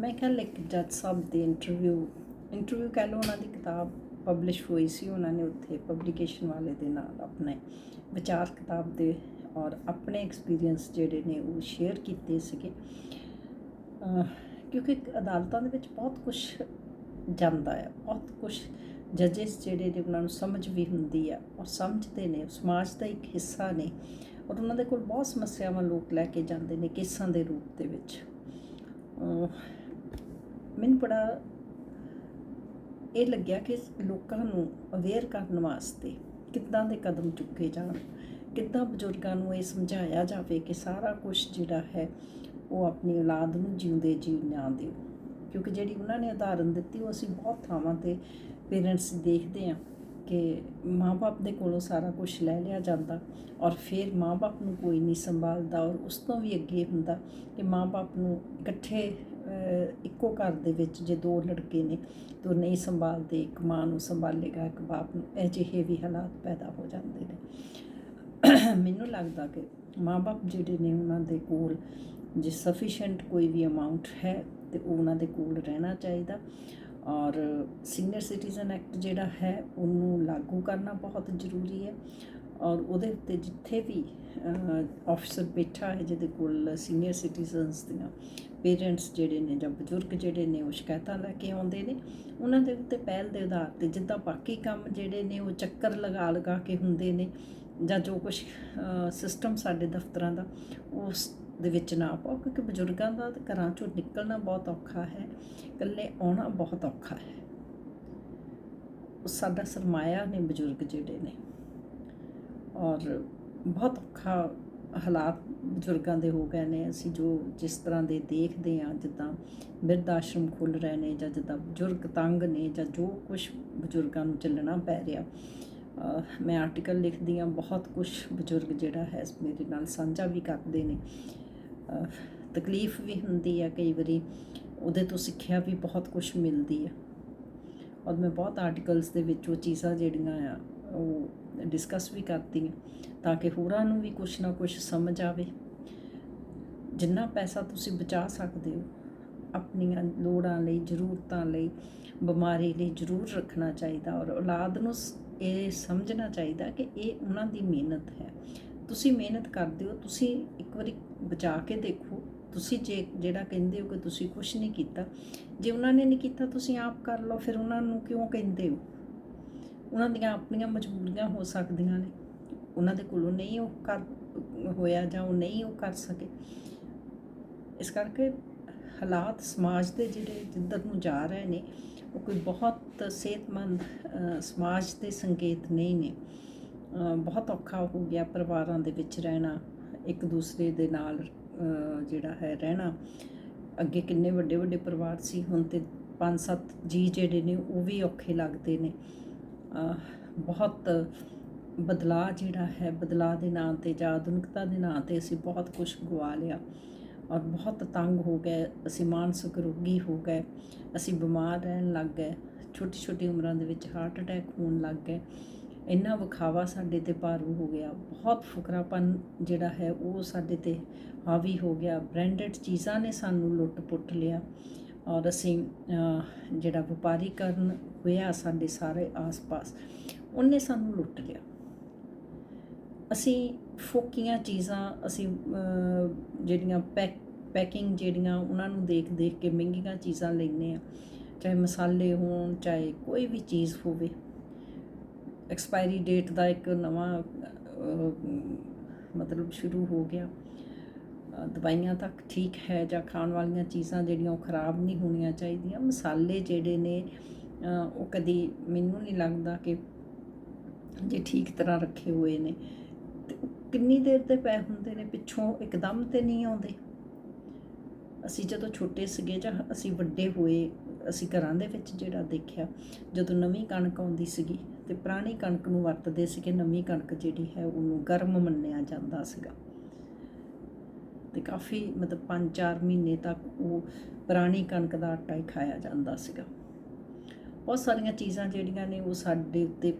ਮੈਂ ਕਿਹਾ ਇੱਕ ਜੱਜ ਸਾਹਿਬ ਦੀ ਇੰਟਰਵਿਊ ਇੰਟਰਵਿਊ ਕਹਿ ਲਓ, ਉਹਨਾਂ ਦੀ ਕਿਤਾਬ ਪਬਲਿਸ਼ ਹੋਈ ਸੀ, ਉਹਨਾਂ ਨੇ ਉੱਥੇ ਪਬਲੀਕੇਸ਼ਨ ਵਾਲੇ ਦੇ ਨਾਲ ਆਪਣੇ ਵਿਚਾਰ ਕਿਤਾਬ ਦੇ ਔਰ ਆਪਣੇ ਐਕਸਪੀਰੀਅੰਸ ਜਿਹੜੇ ਨੇ ਉਹ ਸ਼ੇਅਰ ਕੀਤੇ ਸੀਗੇ। ਕਿਉਂਕਿ ਅਦਾਲਤਾਂ ਦੇ ਵਿੱਚ ਬਹੁਤ ਕੁਝ ਜਾਂਦਾ ਹੈ, ਬਹੁਤ ਕੁਝ ਜੱਜਸ ਜਿਹੜੇ ਨੇ ਉਹਨਾਂ ਨੂੰ ਸਮਝ ਵੀ ਹੁੰਦੀ ਆ ਔਰ ਸਮਝਦੇ ਨੇ, ਸਮਾਜ ਦਾ ਇੱਕ ਹਿੱਸਾ ਨੇ ਔਰ ਉਹਨਾਂ ਦੇ ਕੋਲ ਬਹੁਤ ਸਮੱਸਿਆਵਾਂ ਲੋਕ ਲੈ ਕੇ ਜਾਂਦੇ ਨੇ ਕੇਸਾਂ ਦੇ ਰੂਪ ਦੇ ਵਿੱਚ। ਮੈਨੂੰ ਬੜਾ ਇਹ ਲੱਗਿਆ ਕਿ ਲੋਕਾਂ ਨੂੰ ਅਵੇਅਰ ਕਰਨ ਵਾਸਤੇ ਕਿੱਦਾਂ ਦੇ ਕਦਮ ਚੁੱਕੇ ਜਾਣ, ਕਿੱਦਾਂ ਬਜ਼ੁਰਗਾਂ ਨੂੰ ਇਹ ਸਮਝਾਇਆ ਜਾਵੇ ਕਿ ਸਾਰਾ ਕੁਝ ਜਿਹੜਾ ਹੈ ਉਹ ਆਪਣੀ ਔਲਾਦ ਨੂੰ ਜਿਉਂਦੇ ਜੀ ਨਾ ਦਿਓ। ਕਿਉਂਕਿ ਜਿਹੜੀ ਉਹਨਾਂ ਨੇ ਉਦਾਹਰਨ ਦਿੱਤੀ ਉਹ ਅਸੀਂ ਬਹੁਤ ਥਾਵਾਂ ਤੇ ਪੇਰੈਂਟਸ ਦੇਖਦੇ ਹਾਂ। ਕਿ ਮਾਪੇ ਦੇ ਕੋਲੋਂ ਸਾਰਾ ਕੁਝ ਲੈ ਲਿਆ ਜਾਂਦਾ ਔਰ ਫਿਰ ਮਾਪੇ ਨੂੰ ਕੋਈ ਨਹੀਂ ਸੰਭਾਲਦਾ ਔਰ ਉਸ ਤੋਂ ਵੀ ਅੱਗੇ ਹੁੰਦਾ ਕਿ ਮਾਪੇ ਨੂੰ ਇਕੱਠੇ ਇੱਕੋ ਘਰ ਦੇ ਵਿੱਚ ਜੇ ਦੋ ਲੜਕੇ ਨੇ ਤਾਂ ਉਹ ਨਹੀਂ ਸੰਭਾਲਦੇ, ਇੱਕ ਮਾਂ ਨੂੰ ਸੰਭਾਲੇਗਾ, ਇੱਕ ਬਾਪ ਨੂੰ, ਅਜਿਹੇ ਵੀ ਹਾਲਾਤ ਪੈਦਾ ਹੋ ਜਾਂਦੇ ਨੇ। ਮੈਨੂੰ ਲੱਗਦਾ ਕਿ ਮਾਪੇ ਜਿਹੜੇ ਨੇ ਉਹਨਾਂ ਦੇ ਕੋਲ ਜੇ ਸਫੀਸ਼ੀਐਂਟ ਕੋਈ ਵੀ ਅਮਾਉਂਟ ਹੈ ਤੇ ਉਹਨਾਂ ਦੇ ਕੋਲ ਰਹਿਣਾ ਚਾਹੀਦਾ। ਔਰ ਸੀਨੀਅਰ ਸਿਟੀਜ਼ਨ ਐਕਟ ਜਿਹੜਾ ਹੈ, ਉਹਨੂੰ ਲਾਗੂ ਕਰਨਾ ਬਹੁਤ ਜ਼ਰੂਰੀ ਹੈ। ਔਰ ਉਹਦੇ ਉੱਤੇ ਜਿੱਥੇ ਵੀ ਆਫੀਸਰ ਬੈਠਾ ਹੈ, ਜਿਹਦੇ ਕੋਲ ਸੀਨੀਅਰ ਸਿਟੀਜ਼ਨਸ ਦੀਆਂ ਪੇਰੈਂਟਸ ਜਿਹੜੇ ਨੇ ਜਾਂ ਬਜ਼ੁਰਗ ਜਿਹੜੇ ਨੇ, ਉਹ ਸ਼ਿਕਾਇਤਾਂ ਲੈ ਕੇ ਆਉਂਦੇ ਨੇ, ਉਹਨਾਂ ਦੇ ਉੱਤੇ ਪਹਿਲ ਦੇ ਆਧਾਰ ਤੇ ਜਿੱਦਾਂ ਬਾਕੀ ਕੰਮ ਜਿਹੜੇ ਨੇ, ਉਹ ਚੱਕਰ ਲਗਾ ਲਗਾ ਕੇ ਹੁੰਦੇ ਨੇ ਜਾਂ ਜੋ ਕੁਝ ਸਿਸਟਮ ਸਾਡੇ ਦਫ਼ਤਰਾਂ ਦਾ, ਉਸ ਦੇ ਵਿੱਚ ਨਾ ਪਾਓ, ਕਿਉਂਕਿ ਬਜ਼ੁਰਗਾਂ ਦਾ ਘਰਾਂ ਚੋਂ ਨਿਕਲਣਾ ਬਹੁਤ ਔਖਾ ਹੈ। ਇਕੱਲੇ ਆਉਣਾ ਬਹੁਤ ਔਖਾ ਹੈ। ਉਹ ਸਾਡਾ ਸਰਮਾਇਆ ਨੇ ਬਜ਼ੁਰਗ ਜਿਹੜੇ ਨੇ ਔਰ ਬਹੁਤ ਔਖਾ ਹਾਲਾਤ ਬਜ਼ੁਰਗਾਂ ਦੇ ਹੋ ਗਏ ਨੇ। ਅਸੀਂ ਜੋ ਜਿਸ ਤਰ੍ਹਾਂ ਦੇ ਦੇਖਦੇ ਹਾਂ, ਜਿੱਦਾਂ ਬਿਰਧ ਆਸ਼ਰਮ ਖੁੱਲ ਰਹੇ ਨੇ ਜਾਂ ਜਿੱਦਾਂ ਬਜ਼ੁਰਗ ਤੰਗ ਨੇ ਜਾਂ ਜੋ ਕੁਝ ਬਜ਼ੁਰਗਾਂ ਨੂੰ ਚੱਲਣਾ ਪੈ ਰਿਹਾ ਮੈਂ ਆਰਟੀਕਲ ਲਿਖਦੀ ਹਾਂ, ਬਹੁਤ ਕੁਝ ਬਜ਼ੁਰਗ ਜਿਹੜਾ ਹੈ ਮੇਰੇ ਨਾਲ ਸਾਂਝਾ ਵੀ ਕਰਦੇ ਨੇ। ਤਕਲੀਫ ਵੀ ਹੁੰਦੀ ਹੈ ਕਈ ਵਾਰੀ। ਉਹਦੇ ਤੋਂ ਸਿੱਖਿਆ ਵੀ ਬਹੁਤ ਕੁਝ ਮਿਲਦੀ ਹੈ। ਔਰ ਮੈਂ ਬਹੁਤ ਆਰਟੀਕਲਸ ਦੇ ਵਿੱਚ ਉਹ ਚੀਜ਼ਾਂ ਜਿਹੜੀਆਂ ਆ, ਉਹ ਡਿਸਕਸ ਵੀ ਕਰਦੀ ਹਾਂ, ਤਾਂ ਕਿ ਹੋਰਾਂ ਨੂੰ ਵੀ ਕੁਝ ਨਾ ਕੁਝ ਸਮਝ ਆਵੇ। ਜਿੰਨਾ ਪੈਸਾ ਤੁਸੀਂ ਬਚਾ ਸਕਦੇ ਹੋ, ਆਪਣੀਆਂ ਲੋੜਾਂ ਲਈ, ਜ਼ਰੂਰਤਾਂ ਲਈ, ਬਿਮਾਰੀ ਲਈ ਜ਼ਰੂਰ ਰੱਖਣਾ ਚਾਹੀਦਾ। ਔਰ ਔਲਾਦ ਨੂੰ ਸ- ਇਹ ਸਮਝਣਾ ਚਾਹੀਦਾ ਕਿ ਇਹ ਉਹਨਾਂ ਦੀ ਮਿਹਨਤ ਹੈ। ਤੁਸੀਂ ਮਿਹਨਤ ਕਰਦੇ ਹੋ, ਤੁਸੀਂ ਇੱਕ ਵਾਰੀ ਬਚਾ ਕੇ ਦੇਖੋ ਤੁਸੀਂ ਜੇ ਜਿਹੜਾ ਕਹਿੰਦੇ ਹੋ ਕਿ ਤੁਸੀਂ ਕੁਝ ਨਹੀਂ ਕੀਤਾ, ਜੇ ਉਹਨਾਂ ਨੇ ਨਹੀਂ ਕੀਤਾ ਤੁਸੀਂ ਆਪ ਕਰ ਲਓ, ਫਿਰ ਉਹਨਾਂ ਨੂੰ ਕਿਉਂ ਕਹਿੰਦੇ ਹੋ? ਉਹਨਾਂ ਦੀਆਂ ਆਪਣੀਆਂ ਮਜਬੂਰੀਆਂ ਹੋ ਸਕਦੀਆਂ ਨੇ। ਉਹਨਾਂ ਦੇ ਕੋਲੋਂ ਨਹੀਂ ਉਹ ਕਰ, ਹੋਇਆ ਜਾਂ ਉਹ ਨਹੀਂ ਉਹ ਕਰ ਸਕੇ। ਇਸ ਕਰਕੇ ਹਾਲਾਤ ਸਮਾਜ ਦੇ ਜਿਹੜੇ ਜਿੱਧਰ ਨੂੰ ਜਾ ਰਹੇ ਨੇ, ਉਹ ਕੋਈ ਬਹੁਤ ਸਿਹਤਮੰਦ ਸਮਾਜ ਦੇ ਸੰਕੇਤ ਨਹੀਂ ਨੇ। ਬਹੁਤ ਔਖਾ ਹੋ ਗਿਆ ਪਰਿਵਾਰਾਂ ਦੇ ਵਿੱਚ ਰਹਿਣਾ, ਇੱਕ ਦੂਸਰੇ ਦੇ ਨਾਲ ਜਿਹੜਾ ਹੈ ਰਹਿਣਾ। ਅੱਗੇ ਕਿੰਨੇ ਵੱਡੇ ਵੱਡੇ ਪਰਿਵਾਰ ਸੀ, ਹੁਣ ਤੇ ਪੰਜ ਸੱਤ ਜੀ ਜਿਹੜੇ ਨੇ, ਉਹ ਵੀ ਔਖੇ ਲੱਗਦੇ ਨੇ। ਬਹੁਤ ਬਦਲਾਅ ਜਿਹੜਾ ਹੈ, ਬਦਲਾਅ ਦੇ ਨਾਂ ਤੇ ਜਾਂ ਆਧੁਨਿਕਤਾ ਦੇ ਨਾਂ ਤੇ ਅਸੀਂ ਬਹੁਤ ਕੁਝ ਗਵਾ ਲਿਆ। ਔਰ ਬਹੁਤ ਤੰਗ ਹੋ ਗਏ, ਅਸੀਂ ਮਾਨਸਿਕ ਰੋਗੀ ਹੋ ਗਏ, ਅਸੀਂ ਬਿਮਾਰ ਰਹਿਣ ਲੱਗ ਗਏ ਛੋਟੀ ਛੋਟੀ ਉਮਰਾਂ ਦੇ ਵਿੱਚ ਹਾਰਟ ਅਟੈਕ ਹੋਣ ਲੱਗ ਗਏ। ਇੰਨਾ ਵਿਖਾਵਾ ਸਾਡੇ ਤੇ ਭਾਰੂ ਹੋ ਗਿਆ, ਬਹੁਤ ਫੁਕਰਾਪਨ ਜਿਹੜਾ ਹੈ ਉਹ ਸਾਡੇ ਤੇ ਹਾਵੀ ਹੋ ਗਿਆ ਬ੍ਰਾਂਡਡ ਚੀਜ਼ਾਂ ਨੇ ਸਾਨੂੰ ਲੁੱਟ ਪੁੱਟ ਲਿਆ ਔਰ ਅਸੀਂ ਜਿਹੜਾ ਵਪਾਰੀਕਰਨ ਹੋਇਆ ਸਾਡੇ ਸਾਰੇ ਆਸ-ਪਾਸ, ਉਹਨੇ ਸਾਨੂੰ ਲੁੱਟ ਲਿਆ। ਅਸੀਂ ਫੋਕੀਆਂ ਚੀਜ਼ਾਂ, ਅਸੀਂ ਜਿਹੜੀਆਂ ਪੈਕ, ਪੈਕਿੰਗ ਜਿਹੜੀਆਂ ਉਹਨਾਂ ਨੂੰ ਦੇਖ ਦੇਖ ਕੇ ਮਹਿੰਗੀਆਂ ਚੀਜ਼ਾਂ ਲੈਂਦੇ ਆ ਚਾਹੇ ਮਸਾਲੇ ਹੋਣ, ਚਾਹੇ ਕੋਈ ਵੀ ਚੀਜ਼ ਹੋਵੇ। ਐਕਸਪਾਇਰੀ ਡੇਟ ਦਾ ਇੱਕ ਨਵਾਂ ਮਤਲਬ ਸ਼ੁਰੂ ਹੋ ਗਿਆ। ਦਵਾਈਆਂ ਤੱਕ ਠੀਕ ਹੈ ਜਾਂ ਖਾਣ ਵਾਲੀਆਂ ਚੀਜ਼ਾਂ ਜਿਹੜੀਆਂ ਉਹ ਖਰਾਬ ਨਹੀਂ ਹੋਣੀਆਂ ਚਾਹੀਦੀਆਂ। ਮਸਾਲੇ ਜਿਹੜੇ ਨੇ ਉਹ ਕਦੀ ਮੈਨੂੰ ਨਹੀਂ ਲੱਗਦਾ ਕਿ ਜੇ ਠੀਕ ਤਰ੍ਹਾਂ ਰੱਖੇ ਹੋਏ ਨੇ। ਤੇ ਕਿੰਨੀ ਦੇਰ ਤੇ ਪਏ ਹੁੰਦੇ ਨੇ? ਪਿੱਛੋਂ ਇੱਕਦਮ ਤੇ ਨਹੀਂ ਆਉਂਦੇ। ਅਸੀਂ ਜਦੋਂ ਛੋਟੇ ਸੀਗੇ ਜਾਂ ਅਸੀਂ ਵੱਡੇ ਹੋਏ, ਅਸੀਂ ਘਰਾਂ ਦੇ ਵਿੱਚ ਜਿਹੜਾ ਦੇਖਿਆ, ਜਦੋਂ ਨਵੀਂ ਕਣਕ ਆਉਂਦੀ ਸੀਗੀ ਤੇ ਪੁਰਾਣੀ ਕਣਕ ਨੂੰ ਵਰਤਦੇ ਸੀ ਕਿ ਨਵੀਂ ਕਣਕ ਜਿਹੜੀ ਹੈ ਉਹਨੂੰ ਗਰਮ ਮੰਨਿਆ ਜਾਂਦਾ ਸੀਗਾ। ਤੇ ਕਾਫੀ ਮਤਲਬ 5-4 ਮਹੀਨੇ ਤੱਕ ਉਹ ਪੁਰਾਣੀ ਕਣਕ ਦਾ ਆਟਾ ਹੀ ਖਾਇਆ ਜਾਂਦਾ ਸੀਗਾ। ਬਹੁਤ ਸਾਰੀਆਂ ਚੀਜ਼ਾਂ ਜਿਹੜੀਆਂ ਨੇ ਉਹ ਸਾਡੇ ਉੱਤੇ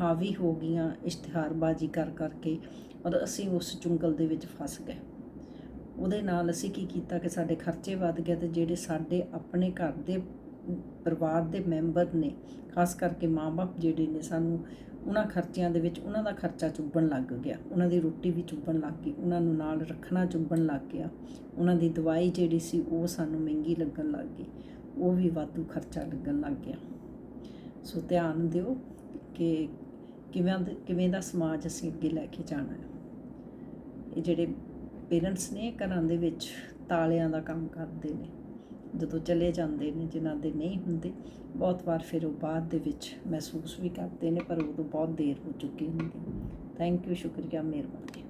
ਹਾਵੀ ਹੋ ਗਈਆਂ, ਇਸ਼ਤਿਹਾਰਬਾਜ਼ੀ ਕਰ ਕਰਕੇ ਔਰ ਅਸੀਂ ਉਸ ਚੁੰਗਲ ਦੇ ਵਿੱਚ ਫਸ ਗਏ। ਉਹਦੇ ਨਾਲ ਅਸੀਂ ਕੀ ਕੀਤਾ ਕਿ ਸਾਡੇ ਖਰਚੇ ਵੱਧ ਗਏ ਤੇ ਜਿਹੜੇ ਸਾਡੇ ਆਪਣੇ ਘਰ ਦੇ ਪਰਿਵਾਰ ਦੇ ਮੈਂਬਰ ਨੇ, ਖਾਸ ਕਰਕੇ ਮਾਪੇ ਜਿਹੜੇ ਨੇ ਸਾਨੂੰ ਉਹਨਾਂ ਖਰਚਿਆਂ ਦੇ ਵਿੱਚ ਉਹਨਾਂ ਦਾ ਖਰਚਾ ਚੁੱਭਣ ਲੱਗ ਗਿਆ। ਉਹਨਾਂ ਦੀ ਰੋਟੀ ਵੀ ਚੁੱਭਣ ਲੱਗ ਗਈ, ਉਹਨਾਂ ਨੂੰ ਨਾਲ ਰੱਖਣਾ ਚੁੱਭਣ ਲੱਗ ਗਿਆ। ਉਹਨਾਂ ਦੀ ਦਵਾਈ ਜਿਹੜੀ ਸੀ ਉਹ ਸਾਨੂੰ ਮਹਿੰਗੀ ਲੱਗਣ ਲੱਗ ਗਈ, ਉਹ ਵੀ ਵਾਧੂ ਖਰਚਾ ਲੱਗਣ ਲੱਗ ਗਿਆ। ਸੋ ਧਿਆਨ ਦਿਓ ਕਿ ਕਿਵੇਂ ਦਾ- ਕਿਵੇਂ ਦਾ ਸਮਾਜ ਅਸੀਂ ਅੱਗੇ ਲੈ ਕੇ ਜਾਣਾ ਹੈ। ਇਹ ਜਿਹੜੇ ਪੇਰੈਂਟਸ ਨੇ ਘਰਾਂ ਦੇ ਵਿੱਚ ਤਾਲਿਆਂ ਦਾ ਕੰਮ ਕਰਦੇ ਨੇ ਜਦੋਂ ਚਲੇ ਜਾਂਦੇ ਨੇ, ਜਿਨ੍ਹਾਂ ਦੇ ਨਹੀਂ ਹੁੰਦੇ, ਬਹੁਤ ਵਾਰ ਫਿਰ ਉਹ ਬਾਅਦ ਦੇ ਵਿੱਚ ਮਹਿਸੂਸ ਵੀ ਕਰਦੇ ਨੇ, ਪਰ ਉਦੋਂ ਬਹੁਤ ਦੇਰ ਹੋ ਚੁੱਕੀ ਹੁੰਦੀ ਥੈਂਕ ਯੂ ਸ਼ੁਕਰੀਆ, ਮਿਹਰਬਾਨੀ।